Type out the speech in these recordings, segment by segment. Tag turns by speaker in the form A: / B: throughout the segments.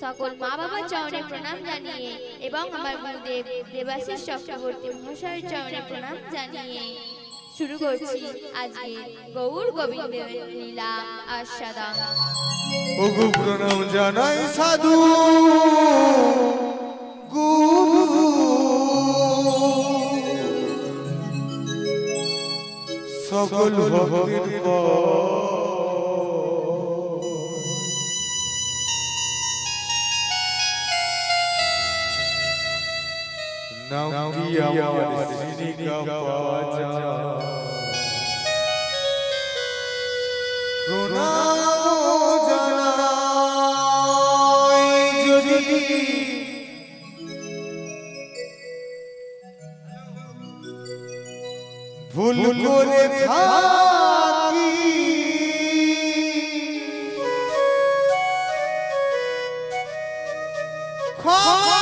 A: সকল মা বাবার চরণে প্রণাম জানিয়ে এবং আমার গুরুদেব দেবাশিস চক্রবর্তী মহাশয়ের চরণে প্রণাম জানিয়ে শুরু করছি আজকে গৌর গোবিন্দের লীলা আস্বাদন।
B: ওগো প্রণাম জানাই সাধু। সকল ভক্তির আমার শ্রীনিকা পাচা প্রণাম জানাই যদি ভুল করে থাকি ক্ষমা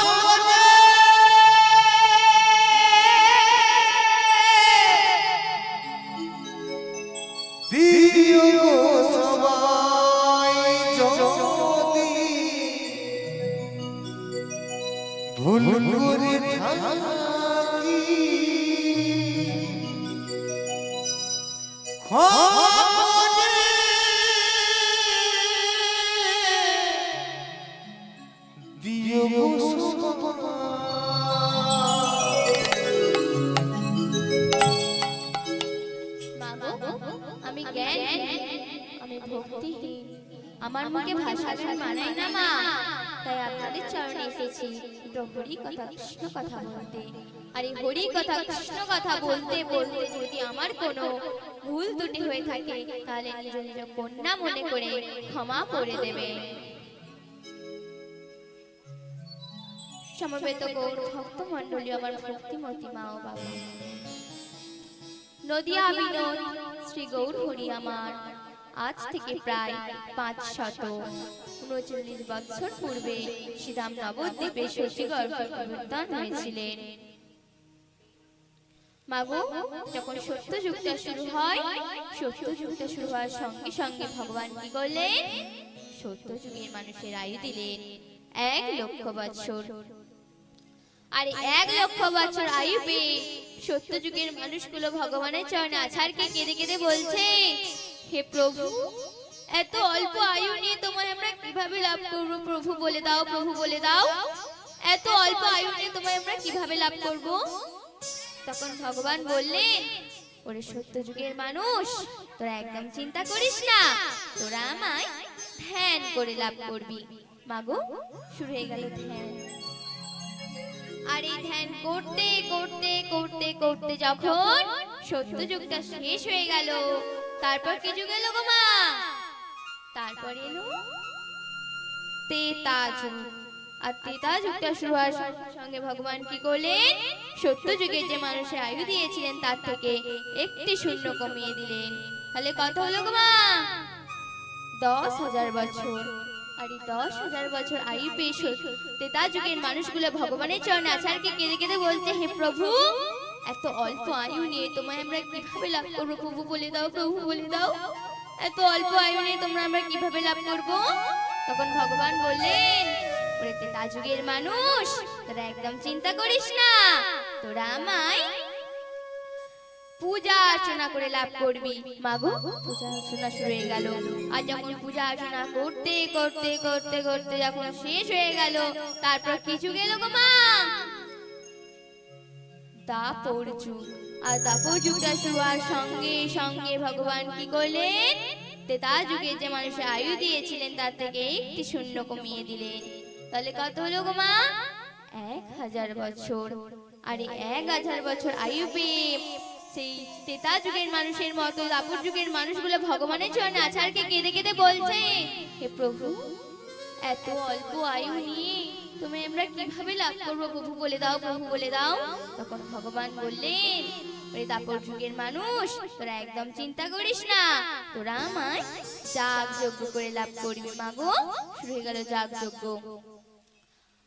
A: আমি জ্ঞান, আমি ভক্তিহীন। আমার মুখে ভাষা মানায় না, মা। তাই আপনাদের চরণে এসেছি। হরি কথা কৃষ্ণ কথা বলতে, আর এই হরি কথা কৃষ্ণ কথা বলতে বলতে যদি আমার কোনো ভুল ত্রুটি হয়ে থাকে, তাহলে নিজ কন্যা মনে করে ক্ষমা করে দেবে। সমবেত গৌর ভক্ত মন্ডলী আমার ভক্তিমতী মা ও বাবা। নদিয়া বিনোদ শ্রী গৌর হরি আমার আজ থেকে প্রায় পাঁচ শত উনচল্লিশ পূর্বে শ্রীরাম নবদ্বীপে হয়েছিলেন। মাগো, যখন সত্য যুগটা শুরু হয় সত্য যুগটা শুরু হওয়ার সঙ্গে সঙ্গে ভগবান কি করলেন? সত্য যুগের মানুষের আয়ু দিলেন এক লক্ষ বছর আর এক লক্ষ বছর আয়ু পেয়ে সত্য যুগের মানুষগুলো ভগবানের চরণে আছাড়কে কেঁদে কেঁদে বলছে হে প্রভু এত অল্প আয়ু নিয়ে তোমায় আমরা কীভাবে লাভ করব? প্রভু বলে দাও প্রভু বলে দাও। এত অল্প আয়ু নিয়ে তোমায় আমরা কীভাবে লাভ করব? তখন ভগবান বললেন ওরে সত্য যুগের মানুষ তোরা একদম চিন্তা করিস না তোরা আমায় ধ্যান করে লাভ করবি। মাগো শুরু হয়ে গেল। ধ্যান। আর এই ধ্যান করতে করতে করতে করতে যখন সত্য যুগটা শেষ হয়ে গেল, তারপর কি যুগ এলো গো মা? তারপর এলো তেতা যুগ আর তেতা যুগটা শুরু হওয়ার সঙ্গে ভগবান কি করলেন? সত্য যুগে যে মানুষের আয়ু দিয়েছিলেন, তার থেকে একটি শূন্য কমিয়ে দিলেন। তাহলে কত হলো গো মা? দশ হাজার বছর। আর এই দশ হাজার বছর আয়ু সত- তেতা যুগের মানুষগুলো ভগবানের চরণে আচারকে কেঁদে কেঁদে বলছে, হে প্রভু, এত অল্প আয়ু নিয়ে তোমায় আমরা কীভাবে লাভ করব? প্রভু বলে দাও, প্রভু বলে দাও। এত অল্প আয়ু নিয়ে তোমরা আমরা কীভাবে লাভ করব? তখন ভগবান বললেন তেতা যুগের মানুষ, তোরা একদম চিন্তা করিস না। তোরা আমায় পূজা অর্চনা করে লাভ করবি। মাগো, পূজা অর্চনা শুরু হয়ে গেল। আর যখন পূজা অর্চনা করতে করতে করতে করতে যখন শেষ হয়ে গেল, তারপর কিছু গেল গো মা। দাপর যুগ আর দাপর যুগটা সঙ্গে সঙ্গে ভগবান কি করলেন? তেতা যুগে যে মানুষের আয়ু দিয়েছিলেন, তার থেকে একটি শূন্য কমিয়ে দিলেন। তাহলে কত হলো গো মা? এক হাজার বছর। আর এক হাজার বছর আয়ু পেয়ে সেই তেতা যুগের মানুষের মতো, দাপুর যুগের মানুষগুলো ভগবানের চরণে আচারকে কেঁদে কেঁদে বলছে, হে প্রভু, এত অল্প আয়ু নিয়ে তুমি আমরা কীভাবে লাভ করব? প্রভু বলে দাও, প্রভু বলে দাও। তখন ভগবান বললেন, ওরে দাপর যুগের মানুষ, তোরা একদম চিন্তা করিস না, তোরা আমায় যাগ যজ্ঞ করে লাভ করবি মাগো শুরু হয়ে গেল যাগ যজ্ঞ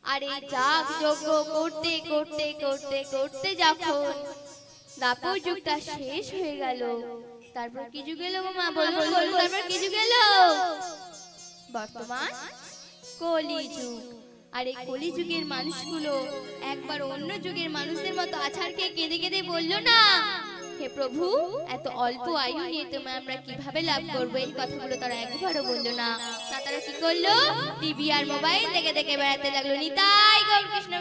A: আর এই যাগ যজ্ঞ করতে করতে করতে করতে যখন দাপর যুগটা শেষ হয়ে গেল। তারপর কি যুগ এলো মা? বলুন বলুন তারপর কি যুগ এলো? বর্তমান কলিযুগ আর এই কলিযুগের মানুষগুলো একবার অন্য যুগের মানুষদের মতো আছাড়কে কেঁদে কেঁদে বলল না হে প্রভু এত অল্প আয়ু নিয়ে তুমি আমরা কীভাবে লাভ করব? এই কথাগুলো তারা একবারও বলল না। না তারা কি করল? টিভি আর মোবাইল দেখে দেখে বেড়াতে লাগল। নিতাই গৌর কৃষ্ণ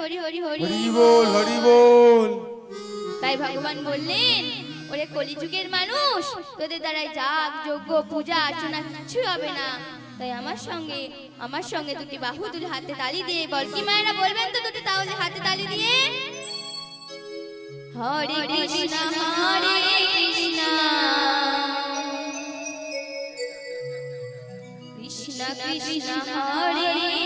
A: হরি হরি। হরি
B: বল হরি বল।
A: তাই ভগবান বললেন ওরে কলিযুগের মানুষ তোদের দ্বারাই যাগ যজ্ঞ পূজা অর্চনা কিছু হবে না। তাই আমার সঙ্গে আমার সঙ্গে দুটি বাহু দুটি হাতে তালি দিয়ে বল। কি মায়েরা বলবেন তো দুটি তাহলে হাতে তালি দিয়ে? হরে কৃষ্ণ হরে কৃষ্ণ। কৃষ্ণ। কৃষ্ণ হরে হরে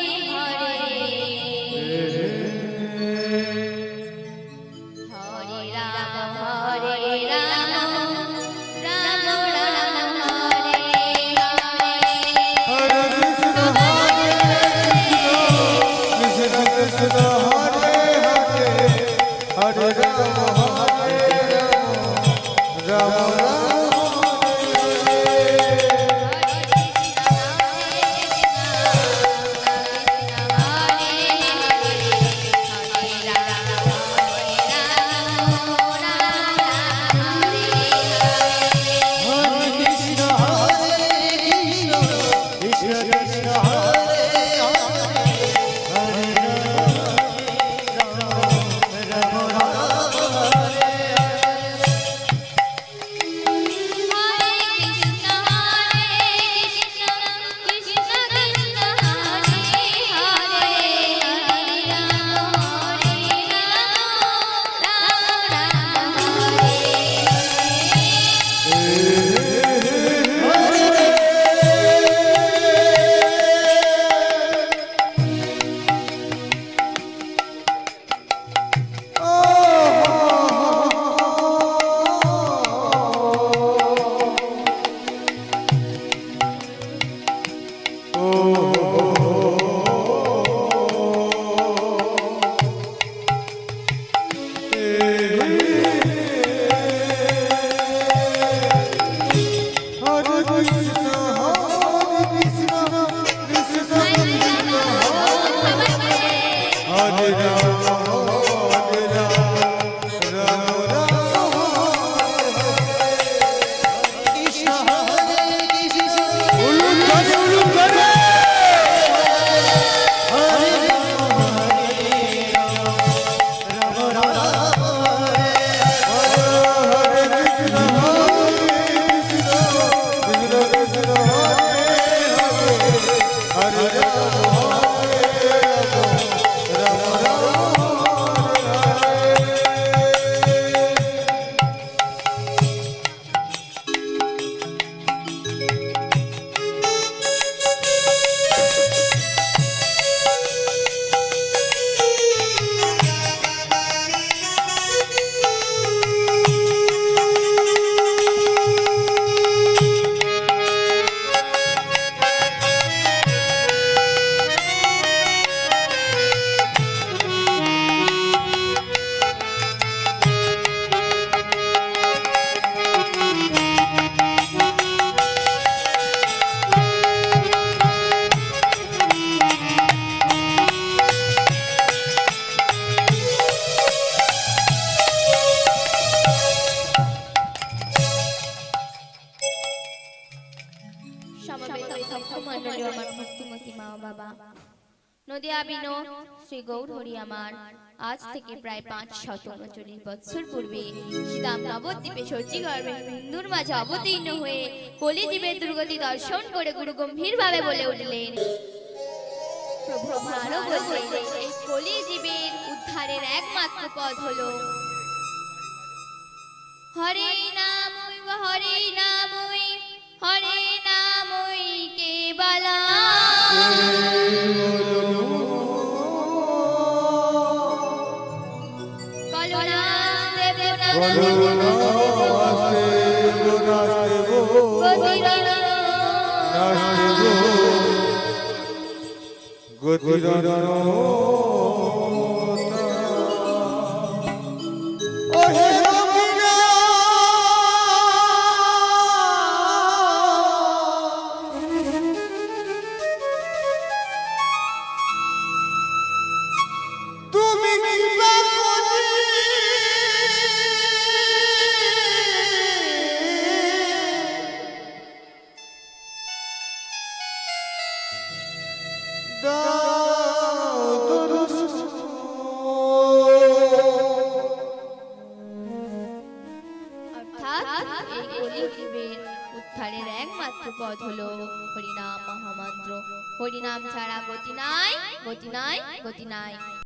A: সমবেত ভক্তমণ্ডলী আমার ভক্তিমতী মা বাবা। নদিয়া বিনোদ শ্রী গৌর হরি আমার। আজ থেকে প্রায় পাঁচ শত উনচল্লিশ বৎসর পূর্বে শ্রীরাম নবদ্বীপে সচি গর্ভে হিন্দুর মাঝে অবতীর্ণ হয়ে কলিজীবের দুর্গতি দর্শন করে গুরু গম্ভীর ভাবে বলে উঠলেন। প্রভু আরও বললেন এই কলিজীবের উদ্ধারের একমাত্র পথ হলো হরে নাম হরে নাম হরে নাম
B: বলো। গো নাস্তে গো
A: উদ্ধারের একমাত্র পথ হলো হরিনাম মহামন্ত্র। হরিনাম ছাড়া গতি নাই গতি নাই গতি নাই।